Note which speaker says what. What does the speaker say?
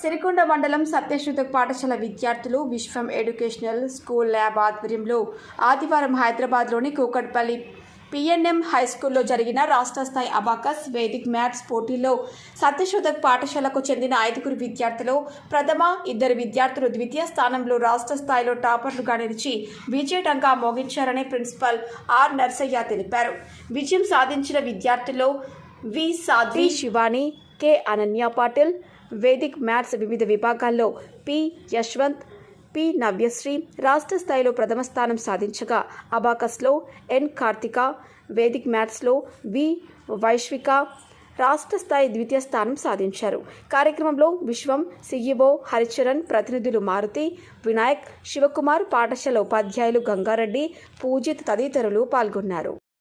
Speaker 1: సిరికొండ మండలం సత్యశ్రుత పాఠశాల విద్యార్థులు విశ్వం ఎడ్యుకేషనల్ స్కూల్ ల్యాబ్ ఆధ్వర్యంలో ఆదివారం హైదరాబాద్లోని కూకట్పల్లి పిఎన్ఎం హై స్కూల్లో జరిగిన రాష్ట్ర స్థాయి అబాకస్ వేదిక్ మ్యాథ్స్ పోటీల్లో సత్యశోధక్ పాఠశాలకు చెందిన ఐదుగురు విద్యార్థులు ప్రథమ ఇద్దరు విద్యార్థులు ద్వితీయ స్థానంలో రాష్ట్ర స్థాయిలో టాపర్లుగా నిలిచి విజయటంగా మోగించారని ప్రిన్సిపల్ ఆర్ నర్సయ్య తెలిపారు. విజయం సాధించిన విద్యార్థుల్లో V Sadhvi Shivani K. Ananya Patil Vedic maths వివిధ విభాగాల్లో పి. యశ్వంత్ పి. నవ్యశ్రీ రాష్ట్ర స్థాయిలో ప్రథమ స్థానం సాధించగా అబాకస్లో ఎన్. కార్తిక వేదిక్ మ్యాథ్స్లో వి. వైశ్విక రాష్ట్ర స్థాయి ద్వితీయ స్థానం సాధించారు. కార్యక్రమంలో విశ్వం సిఇఓ హరిచరణ్ ప్రతినిధులు మారుతి వినాయక్ శివకుమార్ పాఠశాల ఉపాధ్యాయులు గంగారెడ్డి పూజిత్ తదితరులు పాల్గొన్నారు.